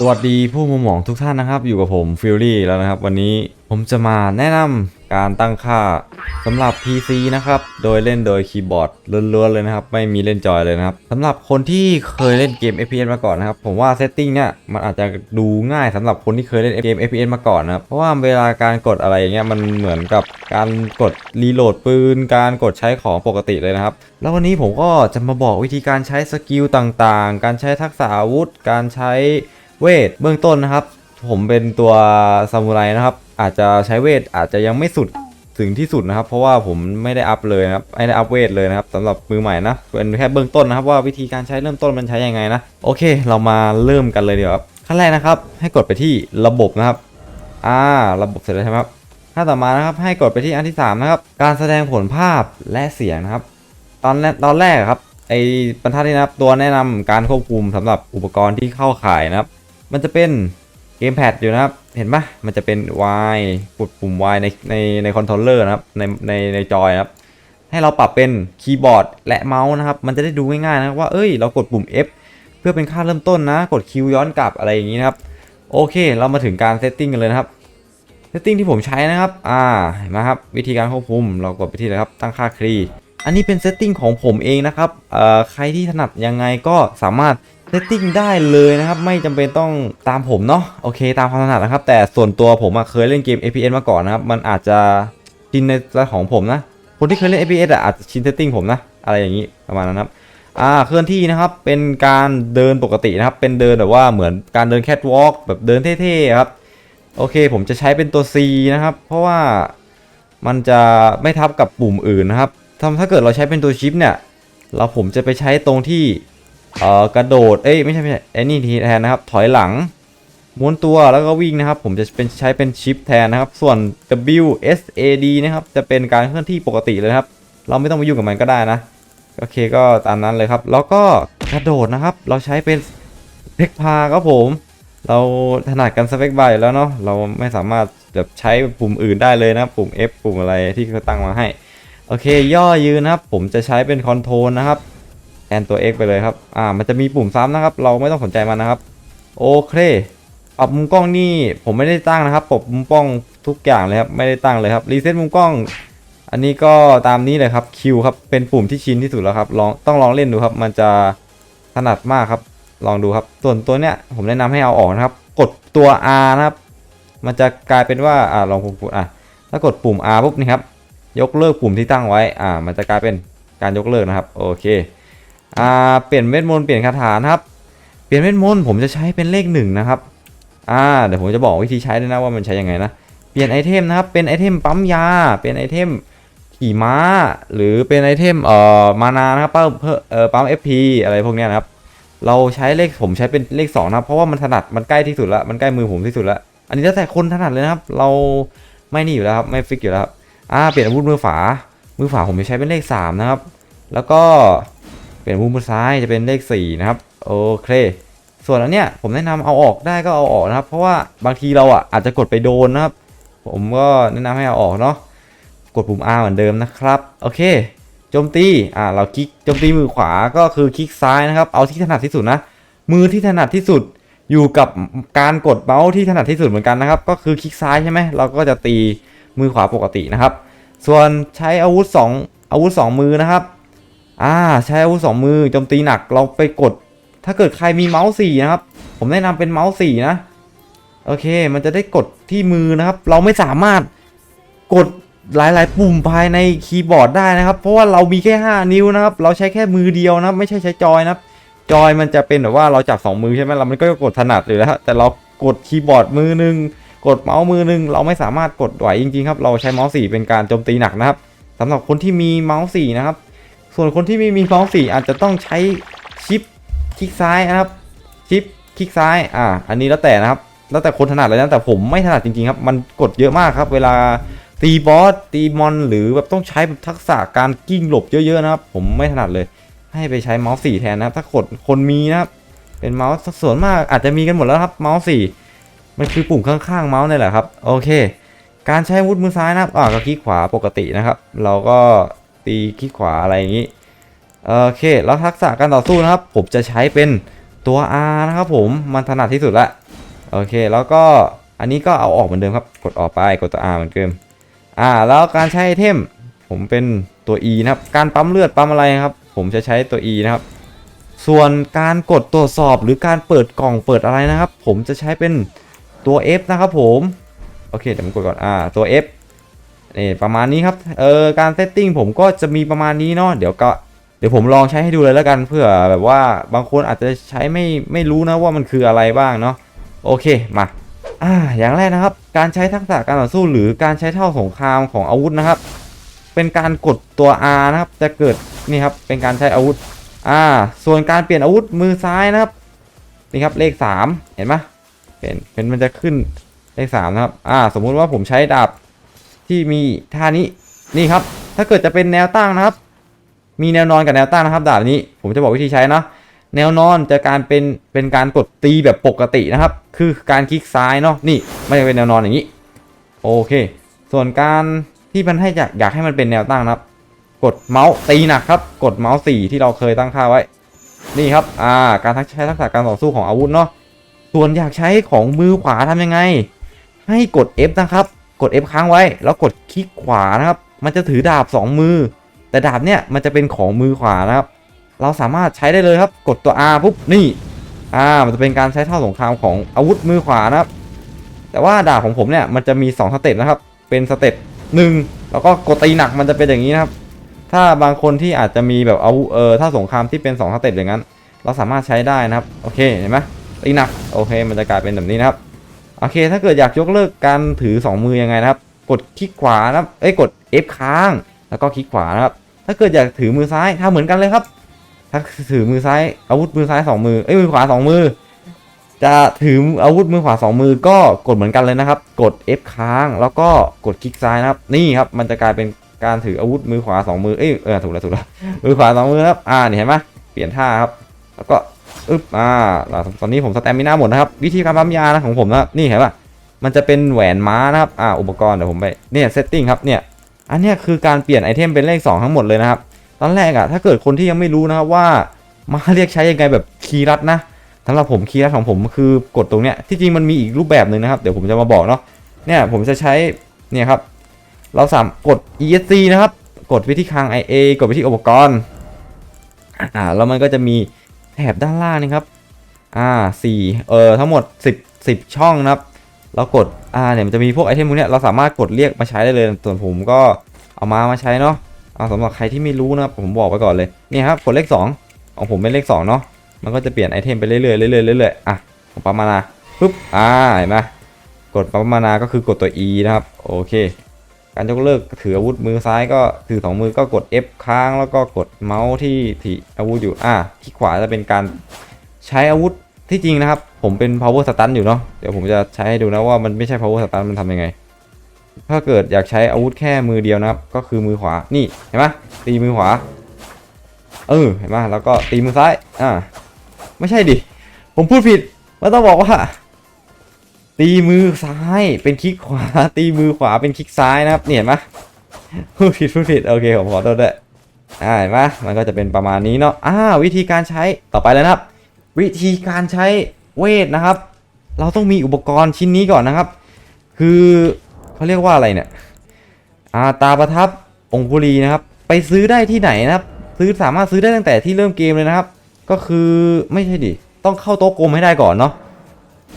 สวัสดีผู้มุมมองทุกท่านนะครับ อยู่กับผมฟิลลี่แล้วนะครับ วันนี้ผมจะมาแนะนำการตั้งค่าสำหรับ PC นะครับ โดยเล่นโดยคีย์บอร์ดล้วนๆเลยนะครับ ไม่มีเล่นจอยเลยนะครับสำหรับคนที่เคยเล่นเกม FPS มาก่อนนะครับ ผมว่าเซตติ้งเนี่ยมันอาจจะดูง่ายสำหรับคนที่เคยเล่นเกม FPS มาก่อนนะครับเพราะว่าเวลาการกดอะไรอย่างเงี้ยมันเหมือนกับการกดรีโหลดปืน การกดใช้ของปกติเลยนะครับ แล้ววันนี้ผมก็จะมาบอกวิธีการใช้สกิลต่างๆ การใช้ทักษะอาวุธ การใช้ เวทเบื้องต้นนะครับ ผมเป็นตัวซามูไรนะครับ อาจจะใช้เวทอาจจะยังไม่สุดถึงที่สุดนะครับ เพราะว่าผมไม่ได้อัพเลยนะครับไม่ได้อัพเวทเลยนะครับสำหรับมือใหม่นะเป็นแค่เบื้องต้นนะครับ ว่าวิธีการใช้เริ่มต้นมันใช้ยังไงนะโอเค เรามาเริ่มกันเลยเดี๋ยวครับขั้นแรกนะครับ ให้กดไปที่ระบบนะครับอ่าระบบเสร็จแล้วใช่ไหมครับขั้นต่อมานะครับ ให้กดไปที่อันที่3นะครับการแสดงผลภาพและเสียงนะครับ ตอนตอนแรกครับไอ้บรรทัดนี้นะครับตัวแนะนำการควบคุมสำหรับอุปกรณ์ที่เข้าข่ายนะครับ มันจะเป็นเกมแพดอยู่นะครับ เห็นปะมันจะเป็น Y กดปุ่ม Y ในในในคอนโทรลเลอร์นะครับ ในในในจอยนะครับ ให้เราปรับเป็นคีย์บอร์ดและเมาส์นะครับ มันจะได้ดูง่ายๆนะว่า เอ้ย เรากดปุ่ม F เพื่อเป็นค่าเริ่มต้นนะ กด Q ย้อนกลับอะไรอย่างนี้นะครับ โอเค เรามาถึงการเซตติ้งกันเลยนะครับ เซตติ้งที่ผมใช้นะครับ อ่า เห็นไหมครับ วิธีการควบคุม เรากดไปที่เลยครับ ตั้งค่าคลีอันนี้เป็นเซตติ้งของผมเองนะครับเอ่อใครที่ถนัดยังไงก็สามารถ เซตติ้งได้เลยนะครับ ไม่จำเป็นต้องตามผมเนาะโอเค ตามความถนัดนะครับ แต่ส่วนตัวผมเคยเล่นเกม FPS มาก่อนนะครับ มันอาจจะชินในสไตล์ของผมนะ คนที่เคยเล่น FPS อะอาจจะชินเซตติ้งผมนะ อะไรอย่างนี้ประมาณนั้นครับอ่าเคลื่อนที่นะครับเป็นการเดินปกตินะครับ เป็นเดินแบบว่าเหมือนการเดินแคทวอล์กแบบเดินเท่ๆครับโอเค ผมจะใช้เป็นตัว C นะครับ เพราะว่ามันจะไม่ทับกับปุ่มอื่นนะครับถ้าถ้าเกิดเราใช้เป็นตัวชิปเนี่ย เราผมจะไปใช้ตรงที่ เอ่อกระโดด เอ้ยไม่ใช่ไม่ใช่ไอ้นี่ทีแทนนะครับ ถอยหลังม้วนตัวแล้วก็วิ่งนะครับ ผมจะเป็นใช้เป็นชิปแทนนะครับ ส่วน W S A D นะครับ จะเป็นการเคลื่อนที่ปกติเลยครับ เราไม่ต้องไปยุ่งกับมันก็ได้นะโอเคก็ตามนั้นเลยครับ แล้วก็กระโดดนะครับ เราใช้เป็นเพกพาครับผม เราถนัดกันสเปคบาอยู่แล้วเนาะเราไม่สามารถแบบใช้ปุ่มอื่นได้เลยนะครับปุ่ม F ปุ่มอะไรที่เขาตั้งมาให้โอเค ย่อยืนนะครับ ผมจะใช้เป็นคอนโทรลนะครับ แทนตัว X ไปเลยครับ อ่า มันจะมีปุ่มซ้ำนะครับ เราไม่ต้องสนใจมันนะครับ โอเค ปรับมุมกล้องนี่ผมไม่ได้ตั้งนะครับ ปรับมุมกล้องทุกอย่างเลยครับ ไม่ได้ตั้งเลยครับ รีเซ็ตมุมกล้อง อันนี้ก็ตามนี้เลยครับ Q ครับ เป็นปุ่มที่ชินที่สุดแล้วครับ ลอง ต้องลองเล่นดูครับ มันจะถนัดมากครับ ลองดูครับ ส่วนตัวเนี้ยผมแนะนำให้เอาออกนะครับ กดตัว R นะครับ มันจะกลายเป็นว่า อ่า ลองกดอะ ถ้ากดปุ่ม R ปุ๊บนี่ครับ ยกเลิกปุ่มที่ตั้งไว้ อ่า มันจะกลายเป็นการยกเลิกนะครับ โอเค อ่าเปลี่ยนเวทมนต์เปลี่ยนคาถานะครับ เปลี่ยนเวทมนต์ผมจะใช้เป็นเลขหนึ่งนะครับอ่าเดี๋ยวผมจะบอกวิธีใช้ด้วยนะว่ามันใช้ยังไงนะ เปลี่ยนไอเทมนะครับ เป็นไอเทมปั๊มยา เป็นไอเทมขี่ม้า หรือเป็นไอเทมเอ่อมานานะครับเพิ่มเอ่อปั๊ม FP อะไรพวกเนี้ยนะครับ เราใช้เลขผมใช้เป็นเลข2นะเพราะว่ามันถนัดมันใกล้ที่สุดละมันใกล้มือผมที่สุดละอันนี้แล้วแต่คนถนัดเลยนะครับ เราไม่นี่อยู่แล้วครับไม่ฟิกอยู่แล้วครับอ่าเปลี่ยนอาวุธมือฝา มือฝาผมจะใช้เป็นเลข3นะครับ แล้วก็ เปลี่ยนอาวุมือซ้ายจะเป็นเลข4นะครับโอเค ส่วนอันเนี้ยผมแนะนำเอาออกได้ก็เอาออกนะครับ เพราะว่าบางทีเราอะอาจจะกดไปโดนนะครับ ผมก็แนะนำให้เอาออกเนาะกดปุ่ม R เหมือนเดิมนะครับโอเคโจมตีอ่าเราคลิกโจมตีมือขวาก็คือคลิกซ้ายนะครับ เอาที่ถนัดที่สุดนะมือที่ถนัดที่สุดอยู่กับการกดเมาส์ที่ถนัดที่สุดเหมือนกันนะครับ ก็คือคลิกซ้ายใช่ไหมเราก็จะตีมือขวาปกตินะครับ ส่วนใช้อาวุธ 2 อาวุธ 2 มือนะครับ อ่าใช้อาวุธ2มือโจมตีหนักเราไปกด ถ้าเกิดใครมีเมาส์4นะครับ ผมแนะนำเป็นเมาส์4นะ โอเค มันจะได้กดที่มือนะครับ เราไม่สามารถกดหลาย ๆ ปุ่มภายในคีย์บอร์ดได้นะครับ เพราะว่าเรามีแค่ 5 นิ้วนะครับ เราใช้แค่มือเดียวนะไม่ใช่ใช้จอยนะครับ จอยมันจะเป็นแบบว่าเราจับ 2 มือใช่ไหมเรามันก็กดถนัดอยู่แล้วแต่เรากดคีย์บอร์ดมือหนึง กดเมาส์มือหนึง เราไม่สามารถกดไหวจริง ๆ ครับ เราใช้เมาส์4เป็นการโจมตีหนักนะครับสำหรับคนที่มีเมาส์4นะครับ ส่วนคนที่ไม่มีเมาส์4อาจจะต้องใช้ชิปคลิกซ้ายนะครับชิปคลิกซ้ายอ่าอันนี้แล้วแต่นะครับ แล้วแต่คนถนัดเลยนะแต่ผมไม่ถนัดจริงๆครับ มันกดเยอะมากครับ เวลาตีบอสตีมอน หรือแบบต้องใช้แบบทักษะการกิ้งหลบเยอะๆนะครับ ผมไม่ถนัดเลย ให้ไปใช้เมาส์สี่แทนนะครับ ถ้ากดคนมีนะครับเป็นเมาส์ส่วนมากอาจจะมีกันหมดแล้วครับเมาส์สี่มันคือปุ่มข้างๆเมาส์นี่แหละครับโอเค การใช้วุธมือซ้ายนะครับอ่าก็คลิกขวาปกตินะครับ เราก็ ตีคลิกขวาอะไรอย่างนี้โอเค แล้วทักษะการต่อสู้นะครับ ผมจะใช้เป็นตัว R นะครับผมมันถนัดที่สุดละโอเค แล้วก็อันนี้ก็เอาออกเหมือนเดิมครับ กดออกไปกดตัว R เหมือนเดิมอ่าแล้วการใช้ไอเทมผมเป็นตัว E นะครับ การปั๊มเลือดปั๊มอะไรครับ ผมจะใช้ตัว E นะครับ ส่วนการกดตรวจสอบหรือการเปิดกล่องเปิดอะไรนะครับ ผมจะใช้เป็นตัว F นะครับผม โอเคเดี๋ยวผมกดก่อนอ่าตัว F นี่ประมาณนี้ครับเออการเซตติ้งผมก็จะมีประมาณนี้เนาะเดี๋ยวก็เดี๋ยวผมลองใช้ให้ดูเลยแล้วกันเพื่อแบบว่าบางคนอาจจะใช้ไม่ไม่รู้นะว่ามันคืออะไรบ้างเนาะโอเคมาอ่าอย่างแรกนะครับ การใช้ทักษะการต่อสู้หรือการใช้เท่าสงครามของอาวุธนะครับ เป็นการกดตัว R นะครับ จะเกิดนี่ครับเป็นการใช้อาวุธอ่าส่วนการเปลี่ยนอาวุธมือซ้ายนะครับนี่ครับเลข 3 เห็นไหมเห็นเป็นมันจะขึ้นเลข3นะครับอ่าสมมุติว่าผมใช้ดาบ ที่มีท่านี้นี่ครับ ถ้าเกิดจะเป็นแนวตั้งนะครับ มีแนวนอนกับแนวตั้งนะครับดาบนี้ ผมจะบอกวิธีใช้เนาะแนวนอนจะการเป็นเป็นการกดตีแบบปกตินะครับ คือการคลิกซ้ายเนาะนี่ไม่จะเป็นแนวนอนอย่างนี้ โอเค ส่วนการที่มันให้อยากอยากให้มันเป็นแนวตั้งนะครับ กดเมาส์ตีหนักครับ กดเมาส์สี่ที่เราเคยตั้งค่าไว้ นี่ครับอ่าการทักใช้ทักษะการต่อสู้ของอาวุธเนาะส่วนอยากใช้ของมือขวาทำยังไง ให้กด F นะครับ กด F ค้างไว้ แล้วกดคลิกขวานะครับ มันจะถือดาบ 2 มือ แต่ดาบเนี่ยมันจะเป็นของมือขวานะครับ เราสามารถใช้ได้เลยครับ กดตัว R ปุ๊บ นี่ อ่า มันจะเป็นการใช้เท่าสงครามของอาวุธมือขวานะครับ แต่ว่าดาบของผมเนี่ยมันจะมี2สเต็ปนะครับ เป็นสเต็ปหนึ่งแล้วก็กดตีหนักมันจะเป็นอย่างนี้นะครับ ถ้าบางคนที่อาจจะมีแบบเอาเออถ้าสงครามที่เป็น2สเต็ปอย่างนั้น เราสามารถใช้ได้นะครับ โอเค เห็นไหมตีหนัก โอเค มันจะกลายเป็นแบบนี้นะครับ โอเค ถ้าเกิดอยากยกเลิกการถือ 2 มือยังไงนะครับ กดคลิกขวานะครับเอ้ยกด F ค้าง แล้วก็คลิกขวานะครับ ถ้าเกิดอยากถือมือซ้ายทำเหมือนกันเลยครับ ถ้าถือมือซ้ายอาวุธมือซ้ายสองมือเอ้ยมือขวาสองมือ จะถืออาวุธมือขวาสองมือก็กดเหมือนกันเลยนะครับ กด F ค้างแล้วก็กดคลิกซ้ายนะครับ นี่ครับมันจะกลายเป็นการถืออาวุธมือขวาสองมือเอ้ยเออถูกแล้วถูกแล้วมือขวาสองมือครับอ่านี่เห็นไหมเปลี่ยนท่าครับ แล้วก็ อึ๊บอ่าตอนนี้ผมสแตมมิน่าหมดนะครับ วิธีการปั๊มยานะของผมนะนี่เห็นป่ะมันจะเป็นแหวนม้านะครับอ่าอุปกรณ์เดี๋ยวผมไปเนี่ยเซตติ้งครับเนี่ยอันนี้คือการเปลี่ยนไอเทมเป็นเลข 2 ทั้งหมดเลยนะครับ ตอนแรกอะถ้าเกิดคนที่ยังไม่รู้นะครับว่ามาเรียกใช้ยังไงแบบคีย์รัดนะสำหรับผมคีย์รัดของผมคือกดตรงเนี้ยที่จริงมันมีอีกรูปแบบหนึ่งนะครับเดี๋ยวผมจะมาบอกเนาะเนี่ยผมจะใช้เนี่ยครับเราสามกด ESC นะครับ กดไปที่คลัง IA กดไปที่อุปกรณ์อ่าแล้วมันก็จะมี แถบด้านล่างนะครับ อ่าสี่เออทั้งหมด 10 10 ช่องนะครับ เรากด อ่าเนี่ยมันจะมีพวกไอเทมพวกเนี้ยเราสามารถกดเรียกมาใช้ได้เลย ส่วนผมก็เอามามาใช้เนาะเอาสำหรับใครที่ไม่รู้นะครับผมบอกไว้ก่อนเลยนี่ครับกดเลข 2 ของผมเป็นเลข2เนาะมันก็จะเปลี่ยนไอเทมไปเรื่อยๆเรื่อยๆเรื่อยๆอะผมปั๊มมานาปุ๊บอ่าเห็นไหมกดปั๊มมานาก็คือกดตัว E นะครับโอเค การยกเลิกถืออาวุธมือซ้ายก็ถือสองมือก็กด F ค้างแล้วก็กดเมาส์ที่ที่อาวุธอยู่อะคลิกขวาจะเป็นการใช้อาวุธที่จริงนะครับ ผมเป็น power stun อยู่เนาะเดี๋ยวผมจะใช้ให้ดูนะว่ามันไม่ใช่ power stun มันทำยังไง ถ้าเกิดอยากใช้อาวุธแค่มือเดียวนะครับ ก็คือมือขวานี่เห็นไหมตีมือขวาเออเห็นไหมแล้วก็ตีมือซ้ายอ่าไม่ใช่ดิผมพูดผิดมันต้องบอกว่า ตีมือซ้ายเป็นคลิกขวา ตีมือขวาเป็นคลิกซ้ายนะครับเนี่ยเห็นไหมพูดผิดพูดผิดโอเคผมขอโทษด้วยอ่าเห็นไหมมันก็จะเป็นประมาณนี้เนาะอ่าวิธีการใช้ต่อไปเลยนะครับ วิธีการใช้เวทนะครับ เราต้องมีอุปกรณ์ชิ้นนี้ก่อนนะครับ คือเขาเรียกว่าอะไรเนี่ยอาตาประทับองคุลีนะครับ ไปซื้อได้ที่ไหนนะครับ ซื้อสามารถซื้อได้ตั้งแต่ที่เริ่มเกมเลยนะครับ ก็คือไม่ใช่ดิต้องเข้าโต๊ะกลมให้ได้ก่อนเนาะ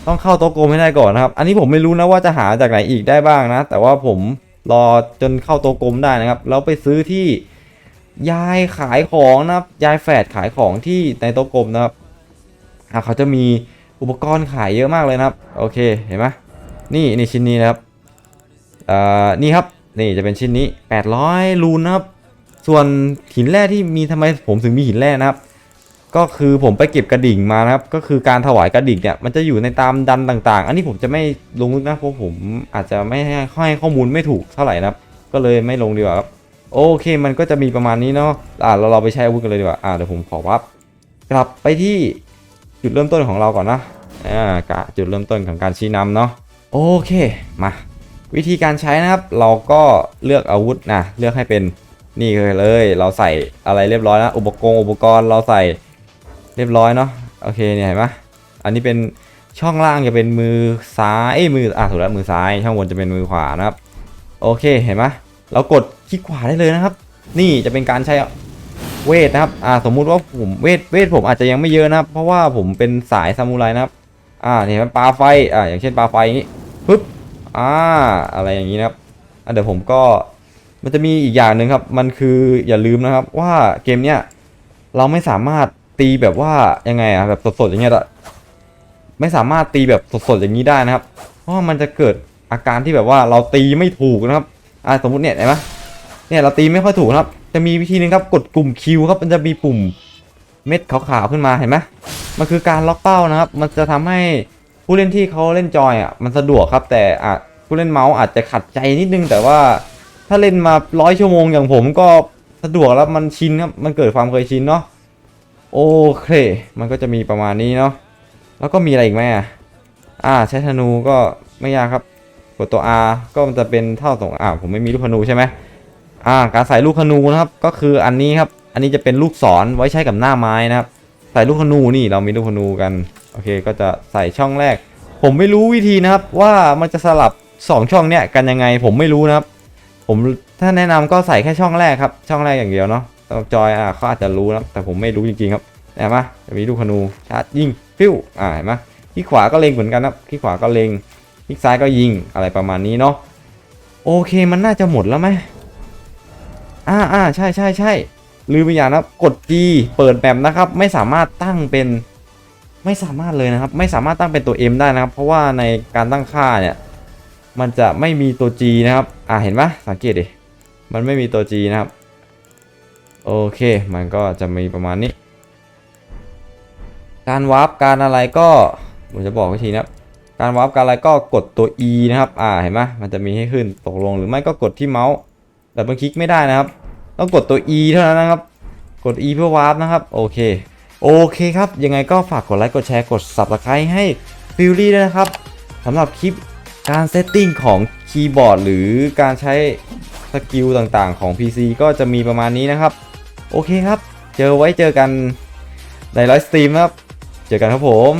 ต้องเข้าโต๊ะกลมให้ได้ก่อนนะครับ อันนี้ผมไม่รู้นะว่าจะหาจากไหนอีกได้บ้างนะ แต่ว่าผมรอจนเข้าโต๊ะกลมได้นะครับ แล้วไปซื้อที่ยายขายของนะครับ ยายแฝดขายของที่ในโต๊ะกลมนะครับอะเขาจะมีอุปกรณ์ขายเยอะมากเลยนะครับ โอเค เห็นไหมนี่นี่ชิ้นนี้นะครับอ่อนี่ครับ นี่จะเป็นชิ้นนี้ 800ลูนนะครับ ส่วนหินแร่ที่มีทำไมผมถึงมีหินแร่นะครับ ก็คือผมไปเก็บกระดิ่งมานะครับ ก็คือการถวายกระดิ่งเนี่ยมันจะอยู่ในตามดันต่างๆ อันนี้ผมจะไม่ลงนะเพราะผมอาจจะไม่ให้ข้อมูลไม่ถูกเท่าไหร่นะครับ ก็เลยไม่ลงดีกว่าครับโอเคมันก็จะมีประมาณนี้เนาะอ่าเราเราไปใช้อาวุธกันเลยดีกว่าอ่าเดี๋ยวผมขอวับกลับไปที่จุดเริ่มต้นของเราก่อนนะอ่ากะจุดเริ่มต้นของการชี้นำเนาะโอเคมาวิธีการใช้นะครับ เราก็เลือกอาวุธนะเลือกให้เป็นนี่เลย เราใส่อะไรเรียบร้อยนะอุปกรณ์อุปกรณ์เราใส่ รียบร้อยเนาะโอเคเนี่ยเห็นไหมอันนี้เป็นช่องล่างจะเป็นมือซ้ายมืออะถูกแล้วมือซ้ายช่องบนจะเป็นมือขวานะครับ โอเคเห็นไหมเรากดคลิกขวาได้เลยนะครับ นี่จะเป็นการใช้เวทนะครับอ่าสมมุติว่าผมเวทเวทผมอาจจะยังไม่เยอะนะครับ เพราะว่าผมเป็นสายซามูไรนะครับอ่าเนี่ยมันปลาไฟอ่าอย่างเช่นปลาไฟอย่างนี้ปึ๊บอ่าอะไรอย่างนี้นะครับอะเดี๋ยวผมก็มันจะมีอีกอย่างหนึ่งครับ มันคืออย่าลืมนะครับว่าเกมเนี้ยเราไม่สามารถ ตีแบบว่ายังไงอะแบบสดๆอย่างเงี้ยไม่สามารถตีแบบสดๆอย่างนี้ได้นะครับ เพราะมันจะเกิดอาการที่แบบว่าเราตีไม่ถูกนะครับอ่าสมมติเนี่ยเห็นไหมเนี่ยเราตีไม่ค่อยถูกนะครับ จะมีวิธีหนึงครับกดปุ่มคิวครับมันจะมีปุ่มเม็ดขาวๆขึ้นมาเห็นไหมมันคือการล็อกเป้านะครับ มันจะทำให้ผู้เล่นที่เขาเล่นจอยอะมันสะดวกครับ แต่อะผู้เล่นเมาส์อาจจะขัดใจนิดนึง แต่ว่าถ้าเล่นมาร้อยชั่วโมงอย่างผมก็สะดวกแล้วมันชินครับมันเกิดความเคยชินเนาะ โอเค มันก็จะมีประมาณนี้เนาะแล้วก็มีอะไรอีกไหมอะอ่าใช้ธนูก็ไม่ยากครับกดตัว R ก็มันจะเป็นเท่าสองอ่าผมไม่มีลูกธนูใช่ไหมอ่าการใส่ลูกธนูนะครับก็คืออันนี้ครับอันนี้จะเป็นลูกศรไว้ใช้กับหน้าไม้นะครับ ใส่ลูกธนูนี่เรามีลูกธนูกันโอเคก็จะใส่ช่องแรก ผมไม่รู้วิธีนะครับว่ามันจะสลับ 2 ช่องเนี้ยกันยังไงผมไม่รู้นะครับ ผมถ้าแนะนำก็ใส่แค่ช่องแรกครับ ช่องแรกอย่างเดียวเนาะำหรับจอยอะเขาอาจจะรู้นะแต่ผมไม่รู้จริงๆครับเห็นไหมจะมีลูกธนูชาร์จยิงฟิวอ่าเห็นไหมที่ขวาก็เล็งเหมือนกันครับที่ขวาก็เล็งที่ซ้ายก็ยิงอะไรประมาณนี้เนาะโอเคมันน่าจะหมดแล้วไหมอ่าอ่าใช่ใช่ใช่ลืมไปอย่างนะครับกด G เปิดแบบนะครับ ไม่สามารถตั้งเป็นไม่สามารถเลยนะครับ ไม่สามารถตั้งเป็นตัว M ได้นะครับ เพราะว่าในการตั้งค่าเนี่ย มันจะไม่มีตัว G นะครับ อ่าเห็นปะสังเกตดิมันไม่มีตัว G นะครับ โอเค มันก็จะมีประมาณนี้ การวาร์ปการอะไรก็ผมจะบอกวิธีนะการวาร์ปการอะไรก็กดตัว E นะครับ อ่า เห็นไหมมันจะมีให้ขึ้นตกลงหรือไม่ก็กดที่เมาส์ แต่มันคลิกไม่ได้นะครับ ต้องกดตัว E เท่านั้นนะครับ กด E เพื่อวาร์ปนะครับ โอเค โอเคครับ ยังไงก็ฝากกดไลค์ กดแชร์ กด Subscribe ให้ฟิลลี่ด้วยนะครับสำหรับคลิปการเซตติ้งของคีย์บอร์ดหรือการใช้สกิลต่างๆของ PC ก็จะมีประมาณนี้นะครับ โอเคครับ เจอไว้เจอกันในไลฟ์สตรีมครับ เจอกันครับผม